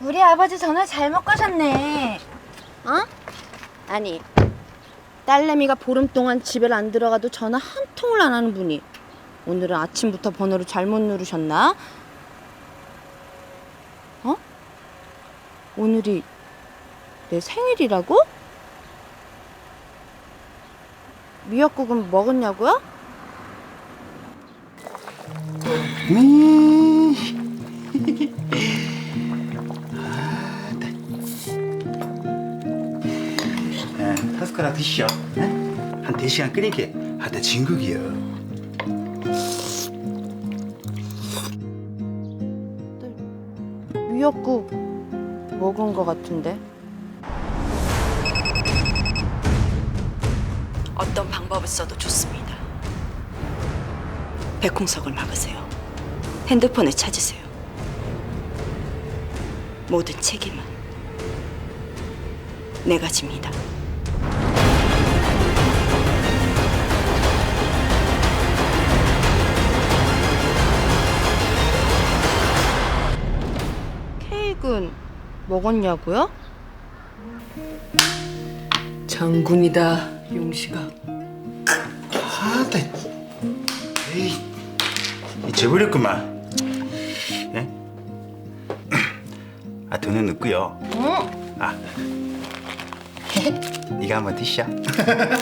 우리 아버지 전화 잘못 가셨네. 어? 아니 딸내미가 보름 동안 집에 안 들어가도 전화 한 통을 안 하는 분이 오늘은 아침부터 번호를 잘못 누르셨나? 어? 오늘이 내 생일이라고? 미역국은 먹었냐고요? 예, 숟가락 드시오. 예? 한 4시간 끓이게 하다 진국이요. 미역국 먹은 것 같은데. 어떤 방법을 써도 좋습니다. 백홍석을 막으세요. 핸드폰을 찾으세요. 모든 책임은 내가 집니다. 먹었냐고요? 장군이다 용식아 아, 나, 에이, 잊어버렸구만. 예? 아, 돈은 없고요. 아, 이거 한번 드셔.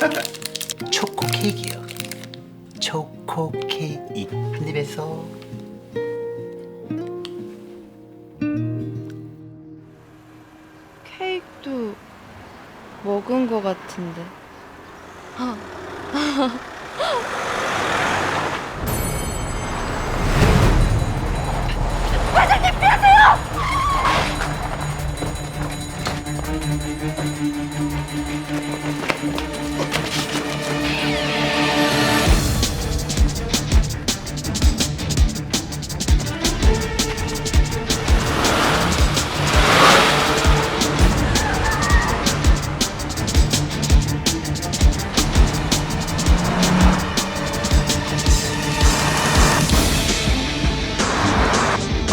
초코 케이크요. 초코 케이크 한 입에서. 먹은 것 같은데.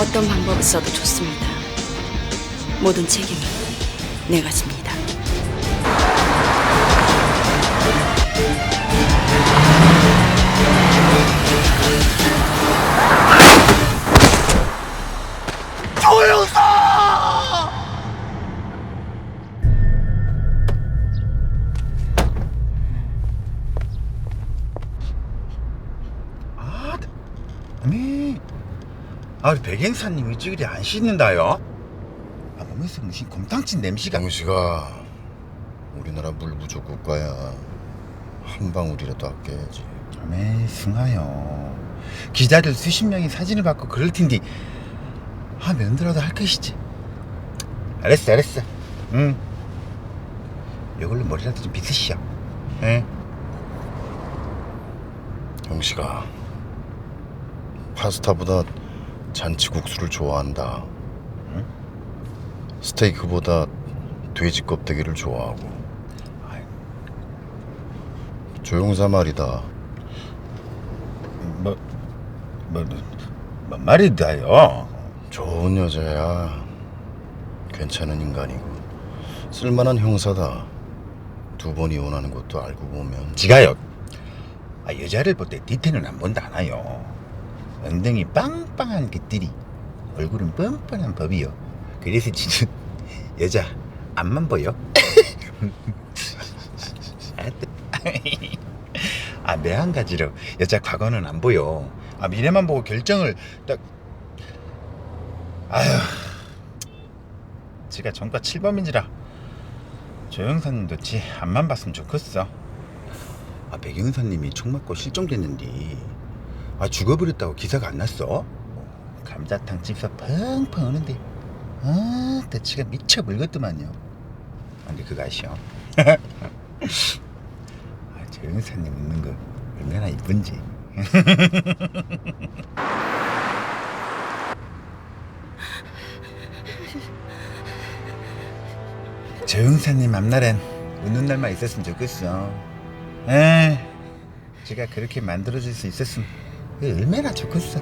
어떤 방법을 써도 좋습니다. 모든 책임은 내가 집니다. 아, 네. 아, 우리 백행사님 일찍이 안 씻는다요? 아, 몸에서 무슨 곰탕집 냄새가. 당시가 우리나라 물 부족 국가야 한 방울이라도 아껴야지 좀에 승하요. 기자들 수십 명이 사진을 받고 그럴 텐데 아 면도라도 할 것이지. 알았어, 알았어. 응. 이걸로 머리라도 좀 빗으시오. 예. 형씨가 파스타보다 잔치국수를 좋아한다. 스테이크보다 돼지 껍데기를 좋아하고. 조용사 말이다. 뭐, 뭐, 뭐 말이다요. 좋은 여자야. 괜찮은 인간이고. 쓸만한 형사다. 두 번 이혼하는 것도 알고 보면. 지가요. 아, 여자를 볼때 뒤태는 안 본다 하나요. 엉덩이 빵빵한 것들이 얼굴은 뻔뻔한 법이요. 그래서 지금 여자 앞만 보여. 아, 매한 가지로 여자 과거는 안 보여. 아, 미래만 보고 결정을 딱. 아휴, 지가 전과 7범인지라 조영사님도 지 앞만 봤으면 좋겠어. 아, 백영사님이 총 맞고 실종됐는데 아 죽어버렸다고 기사가 안 났어? 감자탕 집사 펑펑 하는데. 아 대치가 미쳐 불겠더만요. 아, 근데 그거 아시오? 아, 저 영사님 웃는 거 얼마나 이쁜지. 저 영사님 앞날엔 웃는 날만 있었으면 좋겠어. 에? 제가 그렇게 만들어줄 수 있었으면 얼마나 좋겠어